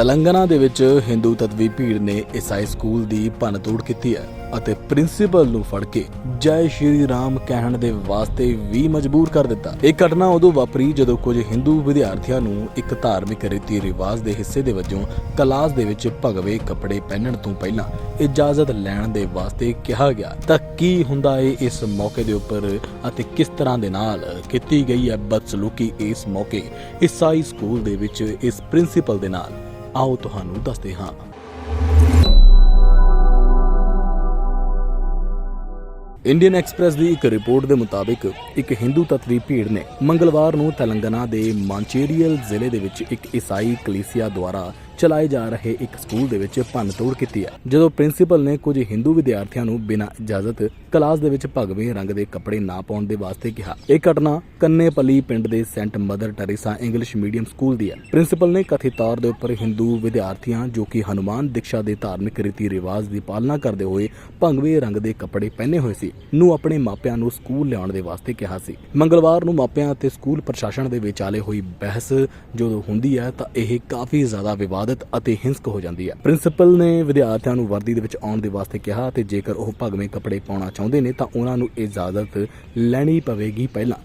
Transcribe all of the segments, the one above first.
ਤੇਲੰਗਾਨਾ ਦੇ ਵਿੱਚ ਹਿੰਦੂ ਤਤਵੀ ਭੀੜ ਨੇ ਈਸਾਈ ਸਕੂਲ ਦੀ ਭੰਨਤੋੜ ਕੀਤੀ ਹੈ ਅਤੇ ਪ੍ਰਿੰਸੀਪਲ ਨੂੰ ਫੜ ਕੇ ਜੈ ਸ਼੍ਰੀ ਰਾਮ ਕਹਿਣ ਦੇ ਵਾਸਤੇ ਵੀ ਮਜਬੂਰ ਕਰ ਦਿੱਤਾ। ਇਹ ਘਟਨਾ ਉਦੋਂ ਵਾਪਰੀ ਜਦੋਂ ਕੁਝ ਹਿੰਦੂ ਵਿਦਿਆਰਥੀਆਂ ਨੂੰ ਇੱਕ ਧਾਰਮਿਕ ਰੀਤੀ ਰਿਵਾਜ ਦੇ ਹਿੱਸੇ ਦੇ ਵਜੋਂ ਕਲਾਸ ਦੇ ਵਿੱਚ ਭਗਵੇ ਕੱਪੜੇ ਪਹਿਨਣ ਤੋਂ ਪਹਿਲਾਂ ਇਜਾਜ਼ਤ ਲੈਣ ਦੇ ਵਾਸਤੇ ਕਿਹਾ ਗਿਆ। ਤਾਂ ਕੀ ਹੁੰਦਾ ਏ ਇਸ ਮੌਕੇ ਦੇ ਉੱਪਰ ਅਤੇ ਕਿਸ ਤਰ੍ਹਾਂ ਦੇ ਨਾਲ ਕੀਤੀ ਗਈ ਹੈ ਬਦਸਲੂਕੀ ਇਸ ਮੌਕੇ ਈਸਾਈ ਸਕੂਲ ਦੇ ਵਿੱਚ ਇਸ ਪ੍ਰਿੰਸੀਪਲ ਦੇ ਨਾਲ? ਆਓ ਤੁਹਾਨੂੰ ਦੱਸਦੇ ਹਾਂ। ਇੰਡੀਅਨ ਐਕਸਪ੍ਰੈਸ ਦੀ ਇੱਕ ਰਿਪੋਰਟ ਦੇ ਮੁਤਾਬਿਕ ਇੱਕ ਹਿੰਦੂ ਤਤਵੀ ਭੀੜ ਨੇ ਮੰਗਲਵਾਰ ਨੂੰ ਤੇਲੰਗਾਨਾ ਦੇ ਮਾਂਚੇਰੀਅਲ ਜ਼ਿਲ੍ਹੇ ਦੇ ਵਿੱਚ ਇੱਕ ਈਸਾਈ ਕਲੀਸਿਆ ਦੁਆਰਾ ਚਲਾਏ ਜਾ ਰਹੇ ਇੱਕ ਸਕੂਲ ਦੇ ਵਿੱਚ ਭੰਨ ਤੋੜ ਕੀਤੀ ਹੈ, ਜਦੋਂ ਪ੍ਰਿੰਸੀਪਲ ਨੇ ਕੁਝ ਹਿੰਦੂ ਵਿਦਿਆਰਥੀਆਂ ਨੂੰ ਬਿਨਾਂ ਇਜਾਜ਼ਤ ਕਲਾਸ ਦੇ ਵਿੱਚ ਭਗਵੇਂ ਰੰਗ ਦੇ ਕੱਪੜੇ ਨਾ ਪਾਉਣ ਦੇ ਵਾਸਤੇ ਕਿਹਾ। ਇਹ ਘਟਨਾ ਕੰਨੇਪਲੀ ਪਿੰਡ ਦੇ Saint Mother Teresa English medium school ਦੀ ਹੈ। ਪ੍ਰਿੰਸੀਪਲ ਨੇ ਕਥਿਤ ਤੌਰ ਦੇ ਉੱਪਰ ਹਿੰਦੂ ਵਿਦਿਆਰਥੀਆਂ, ਜੋ ਕਿ ਹਨੂਮਾਨ ਦਿਕਸ਼ਾ ਦੇ ਧਾਰਮਿਕ ਰੀਤੀ ਰਿਵਾਜ ਦੀ ਪਾਲਣਾ ਕਰਦੇ ਹੋਏ ਭਗਵੇਂ ਰੰਗ ਦੇ ਕੱਪੜੇ ਪਹਿਨੇ ਹੋਏ ਸੀ, ਨੂੰ ਆਪਣੇ ਮਾਪਿਆਂ ਨੂੰ ਸਕੂਲ ਲਿਆਉਣ ਦੇ ਵਾਸਤੇ ਕਿਹਾ ਸੀ। ਮੰਗਲਵਾਰ ਨੂੰ ਮਾਪਿਆਂ ਅਤੇ ਸਕੂਲ ਪ੍ਰਸ਼ਾਸਨ ਦੇ ਵਿਚਾਲੇ ਹੋਈ ਬਹਿਸ ਜਦੋਂ ਹੁੰਦੀ ਹੈ, ਤਾਂ ਇਹ ਕਾਫੀ ਜ਼ਿਆਦਾ ਵਿਵਾਦ ਵਿਵਾਦਤ ਅਤੇ ਹਿੰਸਕ ਹੋ ਜਾਂਦੀ ਹੈ। ਪ੍ਰਿੰਸੀਪਲ ਨੇ ਵਿਦਿਆਰਥੀਆਂ ਨੂੰ ਵਰਦੀ ਦੇ ਵਿੱਚ ਆਉਣ ਦੇ ਵਾਸਤੇ ਕਿਹਾ ਅਤੇ ਜੇਕਰ ਉਹ ਭਗਵੇਂ ਕੱਪੜੇ ਪਾਉਣਾ ਚਾਹੁੰਦੇ ਨੇ ਤਾਂ ਉਹਨਾਂ ਨੂੰ ਇਜਾਜ਼ਤ ਲੈਣੀ ਪਵੇਗੀ ਪਹਿਲਾਂ।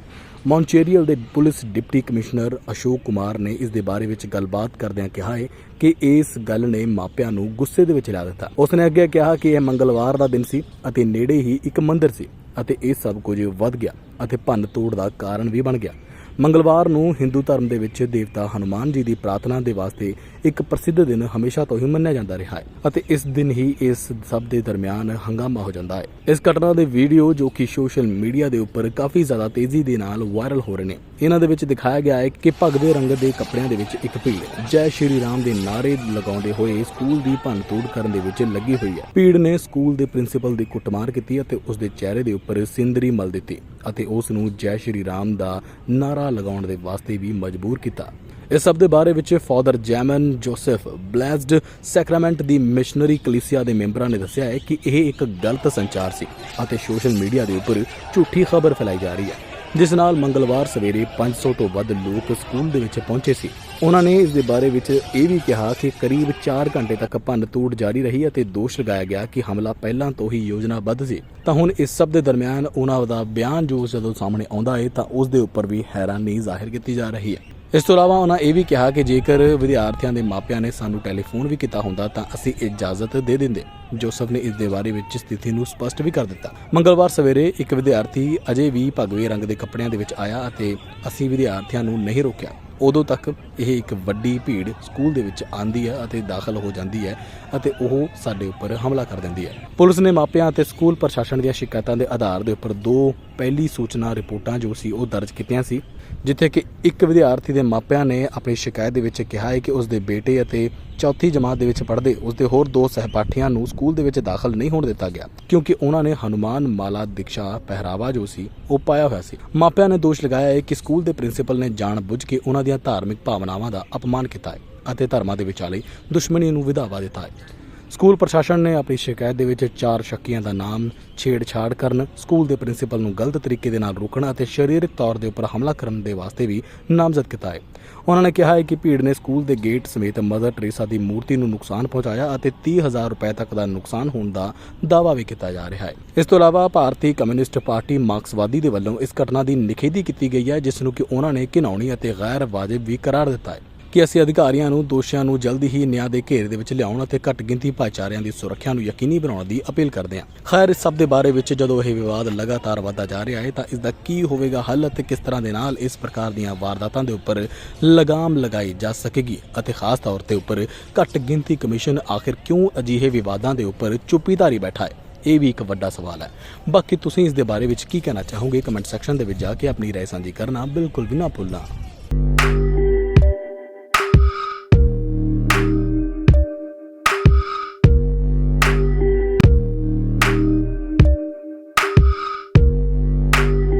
ਮੌਂਚੇਰੀਅਲ ਦੇ police deputy commissioner Ashok Kumar ਨੇ ਇਸ ਦੇ ਬਾਰੇ ਵਿੱਚ ਗੱਲਬਾਤ ਕਰਦਿਆਂ ਕਿਹਾ ਹੈ ਕਿ ਇਸ ਗੱਲ ਨੇ ਮਾਪਿਆਂ ਨੂੰ ਗੁੱਸੇ ਦੇ ਵਿੱਚ ਲਾ ਦਿੱਤਾ। ਉਸ ਨੇ ਅੱਗੇ ਕਿਹਾ ਕਿ ਇਹ ਮੰਗਲਵਾਰ ਦਾ ਦਿਨ ਸੀ ਅਤੇ ਨੇੜੇ ਹੀ ਇੱਕ ਮੰਦਿਰ ਸੀ ਅਤੇ ਇਹ ਸਭ ਕੁਝ ਵੱਧ ਗਿਆ ਅਤੇ ਭੰਨ ਤੋੜ ਦਾ ਕਾਰਨ ਵੀ ਬਣ ਗਿਆ। ਮੰਗਲਵਾਰ ਨੂੰ ਹਿੰਦੂ ਧਰਮ ਦੇ ਵਿੱਚ ਦੇਵਤਾ ਹਨੂਮਾਨ ਜੀ ਦੀ ਪ੍ਰਾਰਥਨਾ ਦੇ ਵਾਸਤੇ ਇੱਕ ਪ੍ਰਸਿੱਧ ਦਿਨ ਹਮੇਸ਼ਾ ਤੋਂ ਹੀ ਮੰਨਿਆ ਜਾਂਦਾ ਰਿਹਾ ਹੈ ਅਤੇ ਇਸ ਦਿਨ ਹੀ ਇਸ ਸਭ ਦੇ ਦਰਮਿਆਨ ਹੰਗਾਮਾ ਹੋ ਜਾਂਦਾ ਹੈ। ਇਸ ਘਟਨਾ ਦੇ ਵੀਡੀਓ ਜੋ ਕਿ ਸੋਸ਼ਲ ਮੀਡੀਆ ਦੇ ਉੱਪਰ ਕਾਫੀ ਜ਼ਿਆਦਾ ਤੇਜ਼ੀ ਦੇ ਨਾਲ ਵਾਇਰਲ ਹੋ ਰਹੇ ਨੇ। ਇਹਨਾਂ ਦੇ ਵਿੱਚ ਦਿਖਾਇਆ ਗਿਆ ਹੈ ਕਿ ਭਗਵੇ ਰੰਗ ਦੇ ਕੱਪੜਿਆਂ ਦੇ ਵਿੱਚ ਇੱਕ ਭੀੜ, ਜੈ ਸ਼੍ਰੀ ਰਾਮ ਦੇ ਨਾਰੇ ਲਗਾਉਂਦੇ ਹੋਏ ਸਕੂਲ ਦੀ ਭੰਨਤੋੜ ਕਰਨ ਦੇ ਵਿੱਚ ਲੱਗੀ ਹੋਈ ਹੈ। ਭੀੜ ਨੇ ਸਕੂਲ ਦੇ ਪ੍ਰਿੰਸੀਪਲ ਦੀ ਕੁੱਟਮਾਰ ਕੀਤੀ ਅਤੇ ਉਸ ਦੇ ਚਿਹਰੇ ਦੇ ਉੱਪਰ ਸਿੰਦਰੀ ਮਲ ਦਿੱਤੀ ਅਤੇ ਉਸ ਨੂੰ ਜੈ ਸ਼੍ਰੀ ਰਾਮ ਦਾ ਨਾਰਾ ਨਾਰਾ ਲਗਾਉਣ ਦੇ ਵਾਸਤੇ ਵੀ ਮਜਬੂਰ ਕੀਤਾ। ਇਸ ਸਭ ਦੇ ਬਾਰੇ ਵਿੱਚ father Jaimon Joseph blessed sacrament ਦੀ ਮਿਸ਼ਨਰੀ ਕਲੀਸਿਆ ਦੇ ਮੈਂਬਰਾਂ ਨੇ ਦੱਸਿਆ ਹੈ ਕਿ ਇਹ ਇੱਕ ਗਲਤ ਸੰਚਾਰ ਸੀ ਅਤੇ ਸੋਸ਼ਲ ਮੀਡੀਆ ਦੇ ਉੱਪਰ ਝੂਠੀ ਖਬਰ ਫੈਲਾਈ ਜਾ ਰਹੀ ਹੈ, ਜਿਸ ਨਾਲ ਮੰਗਲਵਾਰ ਸਵੇਰੇ 500 ਤੋਂ ਵੱਧ ਲੋਕ ਸਕੂਲ ਦੇ ਵਿੱਚ ਪਹੁੰਚੇ ਸੀ। ਉਹਨਾਂ ਨੇ ਇਸ ਦੇ ਬਾਰੇ ਵਿੱਚ ਇਹ ਵੀ ਕਿਹਾ ਕਿ ਕਰੀਬ 4 ਘੰਟੇ ਤੱਕ ਭੰਨ ਤੋੜ ਜਾਰੀ ਰਹੀ ਅਤੇ ਦੋਸ਼ ਲਗਾਇਆ ਗਿਆ ਕਿ ਹਮਲਾ ਪਹਿਲਾਂ ਤੋਂ ਹੀ ਯੋਜਨਾਬੱਧ ਸੀ। ਤਾਂ ਹੁਣ ਇਸ ਸਭ ਦੇ ਦਰਮਿਆਨ ਉਹਨਾਂ ਦਾ ਬਿਆਨ ਜੋ ਜਦੋਂ ਸਾਹਮਣੇ ਆਉਂਦਾ ਹੈ ਤਾਂ ਉਸ ਦੇ ਉੱਪਰ ਵੀ ਹੈਰਾਨੀ ਜ਼ਾਹਿਰ ਕੀਤੀ ਜਾ ਰਹੀ ਹੈ। ਇਸ ਤੋਂ ਇਲਾਵਾ ਉਹਨਾਂ ਇਹ ਵੀ ਕਿਹਾ ਕਿ ਜੇਕਰ ਵਿਦਿਆਰਥੀਆਂ ਦੇ ਮਾਪਿਆਂ ਨੇ ਸਾਨੂੰ ਟੈਲੀਫੋਨ ਵੀ ਕੀਤਾ ਹੁੰਦਾ ਤਾਂ ਅਸੀਂ ਇਜਾਜ਼ਤ ਦੇ ਦਿੰਦੇ। ਜੋਸਫ ਨੇ ਇਸ ਦੇ ਬਾਰੇ ਵਿੱਚ ਸਥਿਤੀ ਨੂੰ ਸਪਸ਼ਟ ਵੀ ਕਰ ਦਿੱਤਾ। ਮੰਗਲਵਾਰ ਸਵੇਰੇ ਇੱਕ ਵਿਦਿਆਰਥੀ ਅਜੇ ਵੀ ਭਗਵੇ ਰੰਗ ਦੇ ਕੱਪੜਿਆਂ ਦੇ ਵਿੱਚ ਆਇਆ ਅਤੇ ਅਸੀਂ ਵਿਦਿਆਰਥੀਆਂ ਨੂੰ ਨਹੀਂ ਰੋਕਿਆ। ਉਦੋਂ ਤੱਕ ਇਹ ਇੱਕ ਵੱਡੀ ਭੀੜ ਸਕੂਲ ਦੇ ਵਿੱਚ ਆਂਦੀ ਹੈ ਅਤੇ ਦਾਖਲ ਹੋ ਜਾਂਦੀ ਹੈ ਅਤੇ ਉਹ ਸਾਡੇ ਉੱਪਰ ਹਮਲਾ ਕਰ ਦਿੰਦੀ ਹੈ। ਪੁਲਿਸ ਨੇ ਮਾਪਿਆਂ ਅਤੇ ਸਕੂਲ ਪ੍ਰਸ਼ਾਸਨ ਦੀਆਂ ਸ਼ਿਕਾਇਤਾਂ ਦੇ ਆਧਾਰ ਦੇ ਉੱਪਰ ਦੋ ਪਹਿਲੀ ਸੂਚਨਾ ਰਿਪੋਰਟਾਂ ਜੋ ਸੀ ਉਹ ਦਰਜ ਕੀਤੀਆਂ ਸੀ, ਜਿੱਥੇ ਕਿ ਇੱਕ ਵਿਦਿਆਰਥੀ ਦੇ ਮਾਪਿਆਂ ਨੇ ਆਪਣੀ ਸ਼ਿਕਾਇਤ ਦੇ ਵਿੱਚ ਕਿਹਾ ਹੈ ਕਿ ਉਸ ਦੇ ਬੇਟੇ ਅਤੇ ਚੌਥੀ ਜਮਾਤ ਦੇ ਵਿੱਚ ਪੜ੍ਹਦੇ ਉਸ ਦੇ ਹੋਰ ਦੋ ਸਹਿਪਾਠੀਆਂ ਨੂੰ ਸਕੂਲ ਦੇ ਵਿੱਚ ਦਾਖਲ ਨਹੀਂ ਹੋਣ ਦਿੱਤਾ ਗਿਆ, ਕਿਉਂਕਿ ਉਹਨਾਂ ਨੇ ਹਨੂਮਾਨ ਮਾਲਾ ਦੀਕਸ਼ਾ ਪਹਿਰਾਵਾ ਜੋ ਸੀ, ਉਹ ਪਾਇਆ ਹੋਇਆ ਸੀ। ਮਾਪਿਆਂ ਨੇ ਦੋਸ਼ ਲਗਾਇਆ ਹੈ ਕਿ ਸਕੂਲ ਦੇ ਪ੍ਰਿੰਸੀਪਲ ਨੇ ਜਾਣਬੁੱਝ ਕੇ ਉਹਨਾਂ ਦੀਆਂ ਧਾਰਮਿਕ ਭਾਵਨਾਵਾਂ ਦਾ ਅਪਮਾਨ ਕੀਤਾ ਹੈ ਅਤੇ ਧਰਮਾਂ ਦੇ ਵਿਚਾਲੇ ਦੁਸ਼ਮਣੀ ਨੂੰ ਵਧਾਵਾ ਦਿੱਤਾ ਹੈ। ਸਕੂਲ ਪ੍ਰਸ਼ਾਸਨ ਨੇ ਆਪਣੀ ਸ਼ਿਕਾਇਤ ਦੇ ਵਿੱਚ ਚਾਰ ਸ਼ੱਕੀਆਂ ਦਾ ਨਾਮ ਛੇੜਛਾੜ ਕਰਨ, ਸਕੂਲ ਦੇ ਪ੍ਰਿੰਸੀਪਲ ਨੂੰ ਗਲਤ ਤਰੀਕੇ ਦੇ ਨਾਲ ਰੋਕਣਾ ਅਤੇ ਸਰੀਰਕ ਤੌਰ ਦੇ ਉੱਪਰ ਹਮਲਾ ਕਰਨ ਦੇ ਵਾਸਤੇ ਵੀ ਨਾਮਜ਼ਦ ਕੀਤਾ ਹੈ। ਉਹਨਾਂ ਨੇ ਕਿਹਾ ਹੈ ਕਿ ਭੀੜ ਨੇ ਸਕੂਲ ਦੇ ਗੇਟ ਸਮੇਤ ਮਦਰ ਟਰੀਸਾ ਦੀ ਮੂਰਤੀ ਨੂੰ ਨੁਕਸਾਨ ਪਹੁੰਚਾਇਆ ਅਤੇ 30000 ਰੁਪਏ ਤੱਕ ਦਾ ਨੁਕਸਾਨ ਹੋਣ ਦਾ ਦਾਅਵਾ ਵੀ ਕੀਤਾ ਜਾ ਰਿਹਾ ਹੈ। ਇਸ ਤੋਂ ਇਲਾਵਾ ਭਾਰਤੀ ਕਮਿਊਨਿਸਟ ਪਾਰਟੀ ਮਾਰਕਸਵਾਦੀ ਦੇ ਵੱਲੋਂ ਇਸ ਘਟਨਾ ਦੀ ਨਿਖੇਧੀ ਕੀਤੀ ਗਈ ਹੈ, ਜਿਸ ਨੂੰ ਕਿ ਉਹਨਾਂ ਨੇ ਘਿਨਾਉਣੀ ਅਤੇ ਗੈਰ ਵਾਜਿਬ ਵੀ ਕਰਾਰ ਦਿੱਤਾ ਹੈ। ਕਿ ਅਸੀਂ ਅਧਿਕਾਰੀਆਂ ਨੂੰ ਦੋਸ਼ੀਆਂ ਨੂੰ ਜਲਦੀ ਹੀ ਨਿਆਂ ਦੇ ਘੇਰੇ ਦੇ ਵਿੱਚ ਲਿਆਉਣ ਅਤੇ ਘੱਟ ਗਿਣਤੀ ਭਾਈਚਾਰਿਆਂ ਦੀ ਸੁਰੱਖਿਆ ਨੂੰ ਯਕੀਨੀ ਬਣਾਉਣ ਦੀ ਅਪੀਲ ਕਰਦੇ ਹਾਂ ਖੈਰ ਇਸ ਸਭ ਦੇ ਬਾਰੇ ਵਿੱਚ ਜਦੋਂ ਇਹ ਵਿਵਾਦ ਲਗਾਤਾਰ ਵਧਦਾ ਜਾ ਰਿਹਾ ਹੈ ਤਾਂ ਇਸ ਦਾ ਕੀ ਹੋਵੇਗਾ ਹੱਲ ਅਤੇ ਕਿਸ ਤਰ੍ਹਾਂ ਦੇ ਨਾਲ ਇਸ ਪ੍ਰਕਾਰ ਦੀਆਂ ਵਾਰਦਾਤਾਂ ਦੇ ਉੱਪਰ ਲਗਾਮ ਲਗਾਈ ਜਾ ਸਕੇਗੀ ਅਤੇ ਖਾਸ ਤੌਰ ਤੇ ਉੱਪਰ ਘੱਟ ਗਿਣਤੀ ਕਮਿਸ਼ਨ ਆਖਿਰ ਕਿਉਂ ਅਜਿਹੇ ਵਿਵਾਦਾਂ ਦੇ ਉੱਪਰ ਚੁੱਪੀਧਾਰੀ ਬੈਠਾ ਹੈ ਇਹ ਵੀ ਇੱਕ ਵੱਡਾ ਸਵਾਲ ਹੈ ਬਾਕੀ ਤੁਸੀਂ ਇਸ ਦੇ ਬਾਰੇ ਵਿੱਚ ਕੀ ਕਹਿਣਾ ਚਾਹੋਗੇ ਕਮੈਂਟ ਸੈਕਸ਼ਨ ਦੇ ਵਿੱਚ ਜਾ ਕੇ ਆਪਣੀ رائے ਸਾਂਝੀ ਕਰਨਾ ਬਿਲਕੁਲ ਵੀ ਨਾ ਭੁੱਲਣਾ